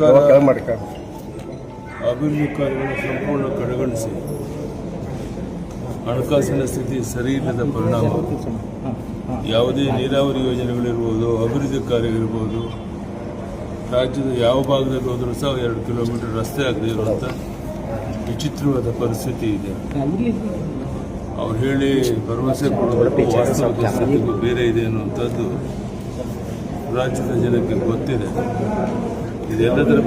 ಸರ್ಕಾರ. ಅಭಿವೃದ್ಧಿ ಕಾರ್ಯಗಳನ್ನು ಸಂಪೂರ್ಣ ಕಡೆಗಣಿಸಿ. ಹಣಕಾಸಿನ ಸ್ಥಿತಿ ಸರಿ ಇಲ್ಲದ ಪರಿಣಾಮ. ಯಾವುದೇ ನೀರಾವರಿ ಯೋಜನೆಗಳಿರ್ಬೋದು ಅಭಿವೃದ್ಧಿ ಕಾರ್ಯಗಳಿರ್ಬೋದು ರಾಜ್ಯದ ಯಾವ ಭಾಗದಲ್ಲಿ ಹೋದರೂ ಸಹ ಎರಡು ಕಿಲೋಮೀಟರ್ ರಸ್ತೆ ಆಗದೆ ಇರುವಂಥ ವಿಚಿತ್ರವಾದ ಪರಿಸ್ಥಿತಿ ಇದೆ. ಅವ್ರು ಹೇಳಿ ಭರವಸೆ ಕೊಡೋದಕ್ಕೂ ವಾಸ್ತವಿಕ ಸ್ಥಿತಿಗೂ ಬೇರೆ ಇದೆ ಅನ್ನುವಂಥದ್ದು ರಾಜ್ಯದ ಜನಕ್ಕೆ ಗೊತ್ತಿದೆ. ಇದೆಲ್ಲದರ.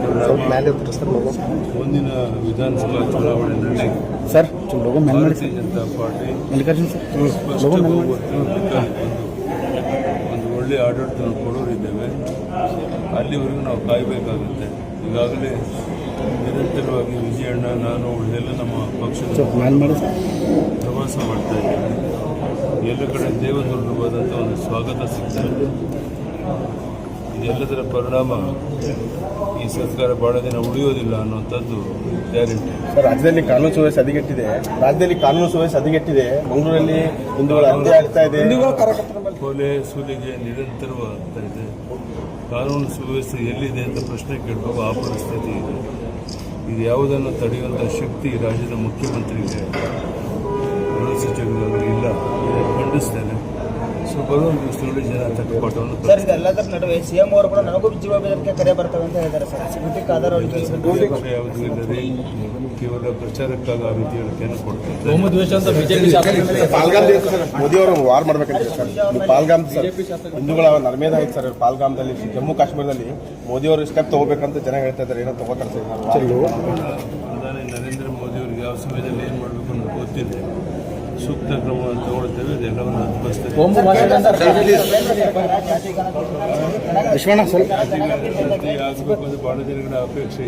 ಮುಂದಿನ ವಿಧಾನಸಭಾ ಚುನಾವಣೆಯಲ್ಲಿ ಸರ್ ಭಾರತೀಯ ಜನತಾ ಪಾರ್ಟಿ ಒಂದು ಒಂದು ಒಳ್ಳೆಯ ಆಡಳಿತವನ್ನು ಕೊಡೋರಿದ್ದೇವೆ ಅಲ್ಲಿವರೆಗೂ ನಾವು ಕಾಯಬೇಕಾಗುತ್ತೆ. ಈಗಾಗಲೇ ನಿರಂತರವಾಗಿ ವಿಜಯಣ್ಣ ನಾನು ಉಳಿದೆಲ್ಲ ನಮ್ಮ ಪಕ್ಷದ ಪ್ರವಾಸ ಮಾಡ್ತಾ ಇದ್ದೇವೆ. ಎಲ್ಲ ಕಡೆ ದೇವದುರ್ಗವಾದಂಥ ಒಂದು ಸ್ವಾಗತ ಸಿಗ್ತಾ ಇದೆ. ಇದೆಲ್ಲದರ ಪರಿಣಾಮ ಈ ಸರ್ಕಾರ ಬಹಳ ದಿನ ಉಳಿಯೋದಿಲ್ಲ ಅನ್ನುವಂಥದ್ದು ಗ್ಯಾರಂಟಿ ಸರ್ ರಾಜ್ಯದಲ್ಲಿ ಕಾನೂನು ಸುವ್ಯವಸ್ಥೆ ಹದಗೆಟ್ಟಿದೆ ರಾಜ್ಯದಲ್ಲಿ ಕಾನೂನು ಸುವ್ಯವಸ್ಥೆ ಹದಗೆಟ್ಟಿದೆ ಮಂಗಳೂರಲ್ಲಿ ಹಿಂದೂಗಳ ಹತ್ಯೆ ಆಗ್ತಾ ಇದೆ. ಕೊಲೆ ಸುಲಿಗೆ ನಿರಂತರವಾಗ್ತಾ ಇದೆ. ಕಾನೂನು ಸುವ್ಯವಸ್ಥೆ ಎಲ್ಲಿದೆ ಅಂತ ಪ್ರಶ್ನೆ ಕೇಳಬೇಕು ಆ ಪರಿಸ್ಥಿತಿ ಇದೆ. ಇದು ಯಾವುದನ್ನು ತಡೆಯುವಂಥ ಶಕ್ತಿ ರಾಜ್ಯದ ಮುಖ್ಯಮಂತ್ರಿಗೆ? ಬರುವ ಜನ ಸರ್ ಇದೆಲ್ಲದರ ನಡುವೆ ಸಿಎಂ ಅವರು ಕೂಡ ನನಗೂ ಜೀವ ಬೆದರಿಕೆ ಕರೆ ಬರ್ತವೆ ಅಂತ ಹೇಳಿದ್ದಾರೆ ಸರ್. ಸ್ಮೃತಿ ಕಾದರ್ ಅವರಿಗೆ ಕಲಿಸಿದ ಯಾವುದೂ ಇಲ್ಲದೆ ಕೇವಲ ಪ್ರಚಾರಕ್ಕಾಗಿ ಆ ರೀತಿ ಹೇಳಿಕೆಯನ್ನು ಕೊಡ್ತಾರೆ. ಮೋದಿ ಅವರು ವಾರ್ ಮಾಡ್ಬೇಕಂತ ಸರ್. ಪಾಲ್ಗಾಮ್ ಸರ್ ಹಿಂದೂಗಳ ನರ್ಮೇದ ಆಯ್ತು ಸರ್ ಪಾಲ್ಗಾಮ್ದಲ್ಲಿ ಜಮ್ಮು ಕಾಶ್ಮೀರದಲ್ಲಿ ಮೋದಿ ಅವರು ಸ್ಟೆಪ್ ತಗೋಬೇಕಂತ ಜನ ಹೇಳ್ತಾ ಇದ್ದಾರೆ. ಏನೋ ತಗೋತಾರೆ ಸರ್ ಪ್ರಧಾನಿ ನರೇಂದ್ರ ಮೋದಿ ಅವರಿಗೆ ಯಾವ ಸಮಯದಲ್ಲಿ ಏನು ಮಾಡಬೇಕು ಅಂತ ಗೊತ್ತಿದೆ. ಸೂಕ್ತ ಕ್ರಮವನ್ನು ತಗೊಳ್ತೇವೆ ಇದೆಲ್ಲವನ್ನು ಹತ್ತಿಸ್ತೇವೆ ಆಗಬೇಕು ಬಹಳ ಜನಗಳ ಅಪೇಕ್ಷೆ